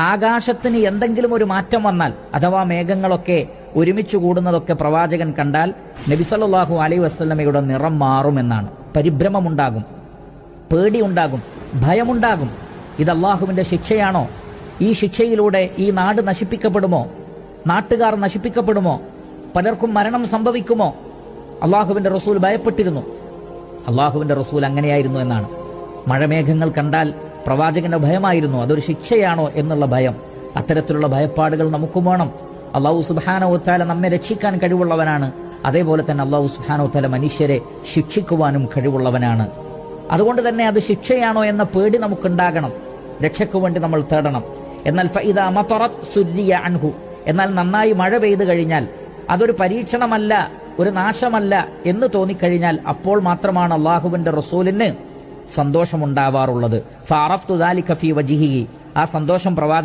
ആകാശത്തിന് എന്തെങ്കിലും ഒരു മാറ്റം വന്നാൽ അഥവാ മേഘങ്ങളൊക്കെ ഒരുമിച്ച് കൂടുന്നതൊക്കെ പ്രവാചകൻ കണ്ടാൽ നബിസല്ലാഹു അലൈ വസ്ലമയുടെ നിറം മാറുമെന്നാണ്. പരിഭ്രമമുണ്ടാകും പേടിയുണ്ടാകും ഭയമുണ്ടാകും. ഇത് അള്ളാഹുവിന്റെ ശിക്ഷയാണോ? ഈ ശിക്ഷയിലൂടെ ഈ നാട് നശിപ്പിക്കപ്പെടുമോ? നാട്ടുകാർ നശിപ്പിക്കപ്പെടുമോ? പലർക്കും മരണം സംഭവിക്കുമോ? അള്ളാഹുവിന്റെ റസൂൽ ഭയപ്പെട്ടിരുന്നു. അള്ളാഹുവിന്റെ റസൂൽ അങ്ങനെയായിരുന്നു എന്നാണ്. മഴമേഘങ്ങൾ കണ്ടാൽ പ്രവാചകന്റെ ഭയമായിരുന്നു. അതൊരു ശിക്ഷയാണോ എന്നുള്ള ഭയം. അത്തരത്തിലുള്ള ഭയപ്പാടുകൾ നമുക്കും വേണം. അള്ളാഹു സുബാനോത്താല നമ്മെ രക്ഷിക്കാൻ കഴിവുള്ളവനാണ്. അതേപോലെ തന്നെ അള്ളാഹു സുബാനോത്താല മനുഷ്യരെ ശിക്ഷിക്കുവാനും കഴിവുള്ളവനാണ്. അതുകൊണ്ട് തന്നെ അത് ശിക്ഷയാണോ എന്ന പേടി നമുക്കുണ്ടാകണം. രക്ഷയ്ക്ക് വേണ്ടി നമ്മൾ തേടണം. എന്നാൽ അൻഹു. എന്നാൽ നന്നായി മഴ പെയ്തു കഴിഞ്ഞാൽ അതൊരു പരീക്ഷണമല്ല ഒരു നാശമല്ല എന്ന് തോന്നിക്കഴിഞ്ഞാൽ അപ്പോൾ മാത്രമാണ് അള്ളാഹുവിന്റെ റസൂലിന് സന്തോഷമുണ്ടാവാറുള്ളത്. ഫാറഫ് ദാലിക ഫീ വജിഹി ആ സന്തോഷം പ്രവാചക